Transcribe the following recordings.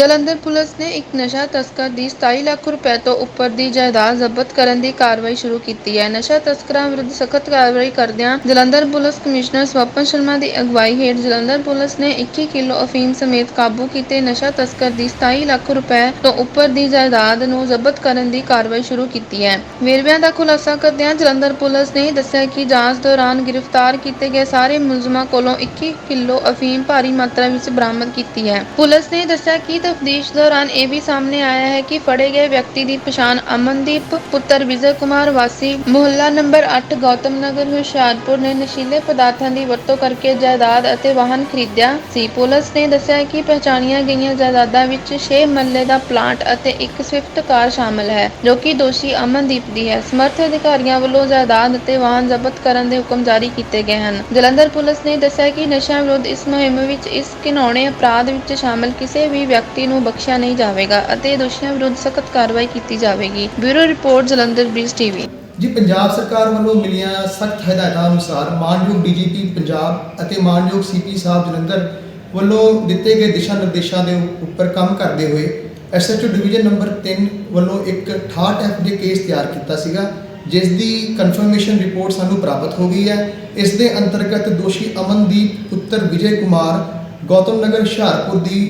Jalandhar police ਨੇ ਇੱਕ ਨਸ਼ਾ ਤਸਕਰ ਦੀ 27 ਲੱਖ ਰੁਪਏ ਤੋਂ ਉੱਪਰ ਦੀ ਜਾਇਦਾਦ ਜ਼ਬਤ ਕਰਨ ਦੀ ਕਾਰਵਾਈ ਸ਼ੁਰੂ ਕੀਤੀ ਹੈ। ਨਸ਼ਾ ਤਸਕਰਾਂ ਵਿਰੁੱਧ ਸਖਤ ਕਾਰਵਾਈ ਕਰਦਿਆਂ ਜਲੰਧਰ ਪੁਲਿਸ ਕਮਿਸ਼ਨਰ ਸਵਪਨ ਸ਼ਰਮਾ ਦੀ ਅਗਵਾਈ ਹੇਠ ਜਲੰਧਰ ਪੁਲਿਸ ਨੇ 21 ਕਿਲੋ ਅਫੀਮ ਸਮੇਤ ਕਾਬੂ ਕੀਤੇ ਨਸ਼ਾ ਤਸਕਰ ਦੀ 27 ਲੱਖ ਰੁਪਏ ਤੋਂ ਉੱਪਰ ਦੀ ਜਾਇਦਾਦ ਨੂੰ ਜ਼ਬਤ ਕਰਨ ਦੀ ਕਾਰਵਾਈ ਸ਼ੁਰੂ ਕੀਤੀ ਹੈ। ਵੇਰਵਿਆਂ ਦਾ ਖੁਲਾਸਾ ਕਰਦਿਆਂ ਜਲੰਧਰ ਪੁਲਿਸ ਨੇ ਦੱਸਿਆ ਕਿ ਜਾਂਚ ਦੌਰਾਨ ਗ੍ਰਿਫਤਾਰ ਕੀਤੇ ਗਏ ਸਾਰੇ ਮੁਲਜ਼ਮਾਂ ਕੋਲੋਂ 21 ਕਿਲੋ ਅਫੀਮ ਭਾਰੀ ਮਾਤਰਾ ਵਿੱਚ ਬਰਾਮਦ ਕੀਤੀ ਹੈ। ਪੁਲਿਸ ਨੇ ਦੱਸਿਆ ਕਿ ਤਫਤੀਸ਼ ਦੌਰਾਨ ਇਹ ਵੀ ਸਾਹਮਣੇ ਆਇਆ ਹੈ ਕਿ ਫੜੇ ਗਏ ਵਿਅਕਤੀ ਦੀ ਪਛਾਣ ਅਮਨਦੀਪ ਪੁੱਤਰ ਵਿਜੇ ਕੁਮਾਰ ਵਾਸੀ ਮੁਹੱਲਾ ਨੰਬਰ 8 ਗੌਤਮ ਨਗਰ ਹੁਸ਼ਿਆਰਪੁਰ ਨੇ ਨਸ਼ੀਲੇ ਪਦਾਰਥਾਂ ਦੀ ਵਰਤੋਂ ਕਰਕੇ ਜਾਇਦਾਦ ਅਤੇ ਵਾਹਨ ਖਰੀਦਿਆ ਸੀ। ਪੁਲਿਸ ਨੇ ਦੱਸਿਆ ਕਿ ਪਛਾਣੀਆਂ ਗਈਆਂ ਜਾਇਦਾਦਾਂ ਵਿੱਚ 6 ਮੱਲੇ ਦਾ ਪਲਾਂਟ ਅਤੇ ਇੱਕ ਸਵਿਫਟ ਕਾਰ ਸ਼ਾਮਲ ਹੈ, ਜੋ ਕਿ ਦੋਸ਼ੀ ਅਮਨਦੀਪ ਦੀ ਹੈ। ਸਮਰਥ ਅਧਿਕਾਰੀਆਂ ਵੱਲੋਂ ਜਾਇਦਾਦ ਅਤੇ ਵਾਹਨ ਜ਼ਬਤ ਕਰਨ ਦੇ ਹੁਕਮ ਜਾਰੀ ਕੀਤੇ ਗਏ ਹਨ। ਜਲੰਧਰ ਪੁਲਿਸ ਨੇ ਦੱਸਿਆ ਕਿ ਨਸ਼ਿਆਂ ਵਿਰੁੱਧ ਇਸ ਮੁਹਿੰਮ ਵਿੱਚ ਇਸ ਘਿਨੌਣੇ ਅਪਰਾਧ ਵਿੱਚ ਸ਼ਾਮਲ ਕਿਸੇ ਵੀ ਵਿਅਕਤੀ ਵਿਅਕਤੀ ਨੂੰ ਬਖਸ਼ਿਆ ਨਹੀਂ ਜਾਵੇਗਾ ਅਤੇ ਦੋਸ਼ੀਆਂ ਵਿਰੁੱਧ ਸਖਤ ਕਾਰਵਾਈ ਕੀਤੀ ਜਾਵੇਗੀ। Bureau report, Jalandhar Bridge TV. ਜੀ, ਪੰਜਾਬ ਸਰਕਾਰ ਵੱਲੋਂ ਮਿਲੀਆਂ ਸਖਤ ਹਦਾਇਤਾਂ ਅਨੁਸਾਰ ਮਾਨਯੋਗ ਡੀਜੀਪੀ ਪੰਜਾਬ ਅਤੇ ਮਾਨਯੋਗ ਸੀਪੀ ਸਾਹਿਬ ਜਲੰਧਰ ਵੱਲੋਂ ਦਿੱਤੇ ਗਏ ਦਿਸ਼ਾ ਨਿਰਦੇਸ਼ਾਂ ਦੇ ਉੱਪਰ ਕੰਮ ਕਰਦੇ ਹੋਏ ਐਸਐਚਓ ਡਿਵੀਜ਼ਨ ਨੰਬਰ 3 ਵੱਲੋਂ ਇੱਕ 68 ਐਫ ਦੇ ਕੇਸ ਤਿਆਰ ਕੀਤਾ ਸੀਗਾ, ਜਿਸ ਦੀ ਕਨਫਰਮੇਸ਼ਨ ਰਿਪੋਰਟ ਸਾਨੂੰ ਪ੍ਰਾਪਤ ਹੋ ਗਈ ਹੈ। ਇਸ ਦੇ ਅੰਤਰਗਤ ਦੋਸ਼ੀ ਅਮਨਦੀਪ ਪੁੱਤਰ ਵਿਜੇ ਕੁਮਾਰ, ਗੌਤਮ ਨਗਰ ਹੁਸ਼ਿਆਰਪੁਰ ਦੀ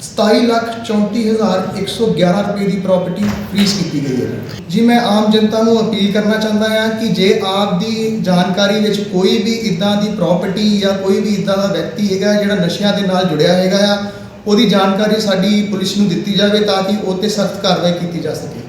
27 ਲੱਖ 34111 ਰੁਪਏ ਦੀ ਪ੍ਰਾਪਰਟੀ ਫ੍ਰੀਜ਼ ਕੀਤੀ ਗਈ ਹੈ। ਜੀ, ਮੈਂ ਆਮ ਜਨਤਾ ਨੂੰ ਅਪੀਲ ਕਰਨਾ ਚਾਹੁੰਦਾ ਹਾਂ ਕਿ ਜੇ ਆਪ ਦੀ ਜਾਣਕਾਰੀ ਵਿੱਚ ਕੋਈ ਵੀ ਇਦਾਂ ਦੀ ਪ੍ਰਾਪਰਟੀ ਜਾਂ ਕੋਈ ਵੀ ਇਦਾਂ ਦਾ ਵਿਅਕਤੀ ਹੈਗਾ ਜਿਹੜਾ ਨਸ਼ਿਆਂ ਦੇ ਨਾਲ ਜੁੜਿਆ ਹੈਗਾ ਆ, ਉਹਦੀ ਜਾਣਕਾਰੀ ਸਾਡੀ ਪੁਲਿਸ ਨੂੰ ਦਿੱਤੀ ਜਾਵੇ ਤਾਂ ਕਿ ਉਹ ਤੇ ਸਖਤ ਕਾਰਵਾਈ ਕੀਤੀ ਜਾ ਸਕੇ।